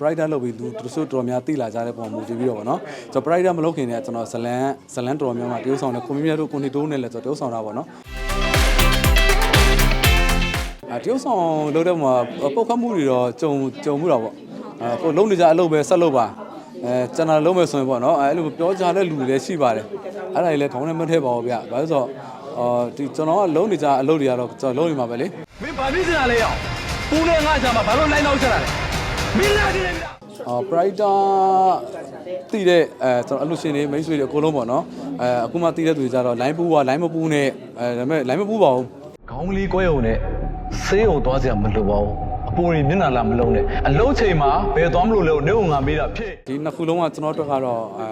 writer လုပ်ပြီးသူသူတို့တော်များသိလာကြတဲ့ပုံမူတည်ပြီးတော့ဗောနော်ကျွန်တော် writer မလုပ်ခင်တည်းကကျွန်တော်ဇလန်ဇလန်တော်များမှာတရုပ်ဆောင်တဲ့ကွန်မြူနီတို့ကွန်နီတိုးနဲ့လည်းကျွန်တော်တရုပ်ဆောင်တာဗောနော်အတရုပ်ဆောင်လုပ်တဲ့မှာပုတ်ခတ်မှုတွေတော့ကြုံကြုံမှုတာဗောအဲကိုလုံးနေကြအလုပ်ပဲဆက်လုပ်ပါအဲကျွန်တော်လုံးမယ်ဆိုရင်ဗောနော်အဲအဲ့လိုပြောကြတဲ့လူတွေလည်းရှိပါတယ်အဲ့ဒါတွေလည်းခေါင်းထဲမထည့်ပါဘူးဗျဘာလို့ဆိုတော့အော်ဒီကျွန်တော်ကလုံးနေကြအလုပ်တွေကတော့ကျွန်တော်လုံးနေမှာပဲလေမင်းဘာဖြစ်နေတာလဲရောပူနဲ့ငါ့ကြာမှာဘာလို့လိုက်နောက်ချက်တာလဲမင်းလာတယ်ဗျ အာ brighter တည်တဲ့အဲကျွန်တော်အလူရှင်တွေမိတ်ဆွေတွေအကုန်လုံးပေါ့နော်အဲအခုမှတည်တဲ့သူတွေကြတော့ line ပူးပါ line မပူးနဲ့အဲဒါပေမဲ့ line မပူးပါဘူးခေါင်းကလေးကွဲုံနဲ့ဆေးုံသွားစရာမလိုပါဘူးအပူရီမျက်နှာလာမလုံးနဲ့အလုံးချိန်မှာဘယ်သွားမလို့လဲနေုံငါမေးတာဖြစ်ဒီနှစ်ခုလုံးကကျွန်တော်တို့ကတော့အာ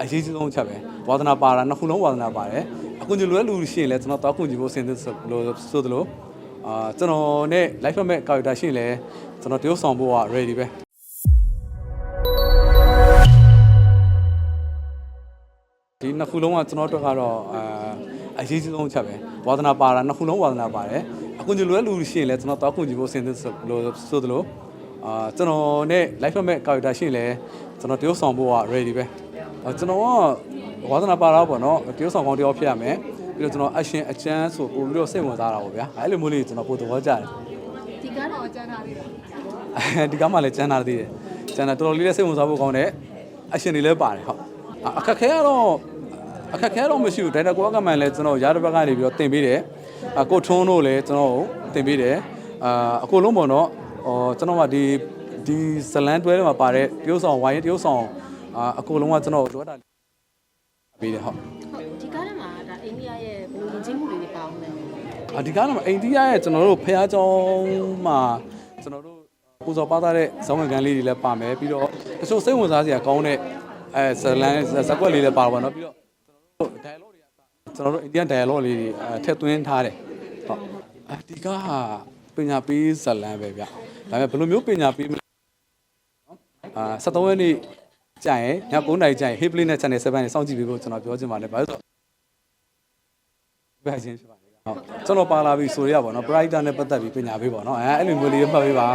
အရေးကြီးဆုံးချက်ပဲဝါသနာပါတာနှစ်ခုလုံးဝါသနာပါတယ်အခုညီလိုတဲ့လူရှိရင်လည်းကျွန်တော်တောက်ခွင့်ကြည့်ဖို့အဆင်သင့်ဆိုလို့ဆိုသလို အာကျွန်တော်နဲ့ live မဲ့ character ရှိရင်လည်းကျွန်တော်တရုပ်ဆောင်ဖို့က ready ပဲဒီနှစ်ခုလုံးကကျွန်တော်တို့ကတော့အာအရေးကြီးဆုံးချက်ပဲဝါသနာပါတာနှစ်ခုလုံးဝါသနာပါတယ်အခုညီလိုတဲ့လူရှိရင်လည်းကျွန်တော်တောက်ခွင့်ကြည့်ဖို့အဆင်သင့်ဆိုလို့ဆိုသလိုအာကျွန်တော်နဲ့ live မဲ့ character ရှိရင်လည်းကျွန်တော်တရုပ်ဆောင်ဖို့က ready ပဲအာကျွန်တော်ကဝါသနာပါတာပေါ့နော်တရုပ်ဆောင်ကောင်းတယောက်ဖြစ်ရမယ် ပြီးတော့ကျွန်တော် action အချမ်းဆိုပို့ပြီးတော့စိတ်ဝင်စားတာပေါ့ဗျာအဲ့လိုမျိုးလေးကျွန်တော်ပို့သဘောကျတယ်ဒီကားတော့ကျန်တာလေးလားဒီကမှလည်းကျန်တာသေးတယ်ကျန်တာတော်တော်လေးလည်းစိတ်ဝင်စားဖို့ကောင်းတယ်အရှင်တွေလည်းပါတယ်ဟုတ်အာအခက်ခဲကတော့အခက်ခဲတော့မရှိဘူးဒိုင်တာကိုကမှန်လည်းကျွန်တော်ရတဲ့ဘက်ကနေပြီးတော့တင်ပေးတယ်အကိုထွန်းတို့လည်းကျွန်တော်တင်ပေးတယ်အာအကိုလုံးပေါ့နော်ဟောကျွန်တော်ကဒီဒီဇလန်တွဲထဲမှာပါတဲ့တရုပ်ဆောင်ဝိုင်းတရုပ်ဆောင်အာအကိုလုံးကကျွန်တော်တို့တာပေးတယ်ဟုတ် အဒီကားကအိန္ဒိယရဲ့ကျွန်တော်တို့ဖះเจ้าမှာကျွန်တော်တို့ပူဇော်ပါသားတဲ့ဇောင်းဝင်ကန်လေးတွေလည်းပါမယ်ပြီးတော့တချို့စိတ်ဝင်စားစရာကောင်းတဲ့အဲဇလန်ဇက်ကွက်လေးလည်းပါပါတော့ပြီးတော့ကျွန်တော်တို့ dialogue တွေကကျွန်တော်တို့ Indian dialogue လေးတွေအဲထည့်သွင်းထားတယ်ဟုတ်အဒီကားဟာပညာပေးဇလန်ပဲဗျဒါပေမဲ့ဘယ်လိုမျိုးပညာပေးမလဲအာ73ရက်နေ့ကြာရင်ည9:00နာရီကြာရင် Hey Play နဲ့ Channel 7နဲ့စောင့်ကြည့်ပေးဖို့ကျွန်တော်ပြောချင်ပါတယ်ဘာလို့လဲဆိုတော့ပဲချင်းဖြစ်ပါတယ်ဟုတ် ကျွန်တော်ပါလာပြီဆိုရရပါတော့ brighter နဲ့ပတ်သက်ပြီးပညာပေးပါတော့အဲအဲ့လိုမျိုးလေးမှတ်ပေးပါ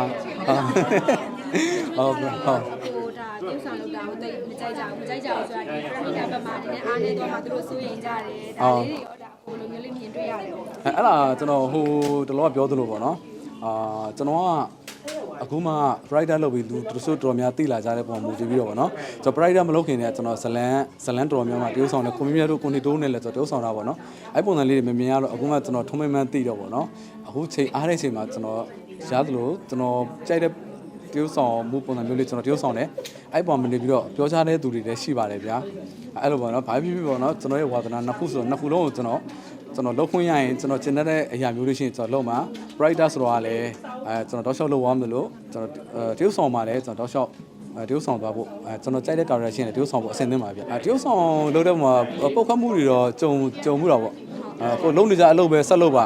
ဟုတ်ဟုတ်ဟုတ်ဟိုဒါတိကျဆောင်လို့ဒါဟိုတိတ်မကြိုက်ကြဘူးမကြိုက်ကြဘူးဆိုတာဒီပရိသတ်ဘက်မှာနည်းနည်းအားနေတော့မှသူတို့စိုးရိမ်ကြတယ်ဒါလေးတွေရောဒါဟိုလိုမျိုးလေးမြင်တွေ့ရတယ်ပေါ့အဲအဲ့ဒါကျွန်တော်ဟိုတလောကပြောသလိုပေါ့နော်အာကျွန်တော်က အခုမှ writer လုပ်ပြီးသူသူတို့တော်များသိလာကြတဲ့ပုံမူတည်ပြီးတော့ပေါ့နော်ကျွန်တော် writer မလုပ်ခင်တည်းကကျွန်တော်ဇလန်ဇလန်တော်များမှာတရုပ်ဆောင်တဲ့ကွန်မြူနီတို့ကွန်နီတိုးနဲ့လည်းကျွန်တော်တရုပ်ဆောင်တာပေါ့နော်အဲ့ပုံစံလေးတွေမမြင်ရတော့အခုမှကျွန်တော်ထုံးမမှန်သိတော့ပေါ့နော်အခုချိန်အားတဲ့ချိန်မှာကျွန်တော်ရသလိုကျွန်တော်ကြိုက်တဲ့တရုပ်ဆောင်မှုပုံစံမျိုးလေးကျွန်တော်တရုပ်ဆောင်တယ်အဲ့ပုံမနေပြီးတော့ပြောချတဲ့သူတွေလည်းရှိပါတယ်ဗျာအဲ့လိုပေါ့နော်ဘာဖြစ်ဖြစ်ပေါ့နော်ကျွန်တော်ရဲ့ဝါသနာနှစ်ခုဆိုတော့နှစ်ခုလုံးကိုကျွန်တော် ကျွန်တော်လုပ်ခွင့်ရရင်ကျွန်တော်ကျင်တဲ့အရာမျိုးလေးရှိရင်ကျွန်တော်လုပ်မှာ writer ဆိုတော့ကလည်းအဲကျွန်တော်တောက်လျှောက်လုပ်သွားမလို့ကျွန်တော်တရုပ်ဆောင်မှာလည်းကျွန်တော်တောက်လျှောက်အဲတရုပ်ဆောင်သွားဖို့အဲကျွန်တော်ကြိုက်တဲ့ character ရှိရင်လည်းတရုပ်ဆောင်ဖို့အဆင်သင့်ပါဗျအဲတရုပ်ဆောင်လုပ်တဲ့မှာပုတ်ခတ်မှုတွေတော့ကြုံကြုံမှုတော့ပေါ့အဲကိုလုံးနေကြအလုပ်ပဲဆက်လုပ်ပါ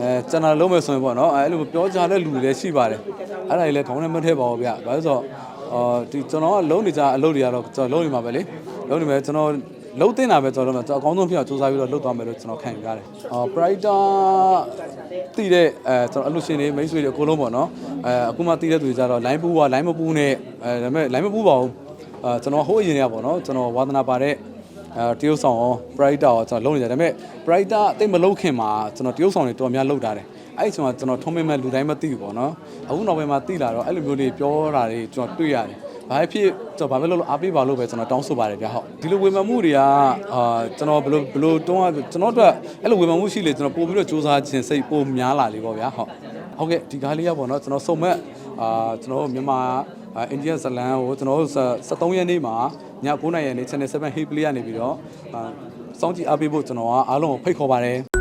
အဲကျွန်တော်လုံးမယ်ဆိုရင်ပေါ့နော်အဲအဲ့လိုပြောကြတဲ့လူတွေလည်းရှိပါတယ်အဲ့ဒါတွေလည်းခေါင်းထဲမထည့်ပါဘူးဗျဘာလို့ဆိုတော့အော်ဒီကျွန်တော်ကလုံးနေကြအလုပ်တွေကတော့ကျွန်တော်လုံးနေမှာပဲလေလုံးနေမယ်ကျွန်တော် လုံးတင်တာပဲကျွန်တော်လုံးမယ်ကျွန်တော်အကောင်းဆုံးဖြစ်အောင်စူးစမ်းပြီးတော့လုပ်သွားမယ်လို့ကျွန်တော်ခံယူရတယ်အော် brighter တည်တဲ့အဲကျွန်တော်အလူရှင်တွေမိတ်ဆွေတွေအကုန်လုံးပေါ့နော်အဲအခုမှတည်တဲ့သူတွေကြတော့ line ပူးပါ line မပူးနဲ့အဲဒါပေမဲ့ line မပူးပါဘူးအဲကျွန်တော်ဟိုးအရင်ကပေါ့နော်ကျွန်တော်ဝါသနာပါတဲ့အဲတရုပ်ဆောင်ရော brighter ရောကျွန်တော်လုံးနေကြတယ်ဒါပေမဲ့ brighter အသိမလုံးခင်မှာကျွန်တော်တရုပ်ဆောင်တွေတော်များလောက်တာတယ် အဲ့ဒီချိန်မှာကျွန်တော်ထုံးမမဲ့လူတိုင်းမသိဘူးပေါ့နော်အခုနောက်ပိုင်းမှာသိလာတော့အဲ့လိုမျိုးတွေပြောတာတွေကျွန်တော်တွေ့ရတယ်ဘာဖြစ်ကျွန်တော်ဘာပဲလုပ်လို့အားပေးပါလို့ပဲကျွန်တော်တောင်းဆိုပါတယ်ဗျဟုတ်ဒီလိုဝေဖန်မှုတွေကအာကျွန်တော်ဘယ်လိုဘယ်လိုတွန်းကျွန်တော်တို့အဲ့လိုဝေဖန်မှုရှိလေကျွန်တော်ပို့ပြီးတော့စူးစမ်းခြင်းစိတ်ပိုများလာလေပေါ့ဗျာဟုတ်ဟုတ်ကဲ့ဒီကားလေးကပေါ့နော်ကျွန်တော်စုံမဲ့အာကျွန်တော်တို့မြန်မာအိန္ဒိယဇလန်ကိုကျွန်တော်တို့73ရက်နေ့မှာည9:00နာရီနေ့ Channel 7 Hey Play ကနေပြီးတော့အာစောင့်ကြည့်အားပေးဖို့ကျွန်တော်ကအားလုံးကိုဖိတ်ခေါ်ပါတယ်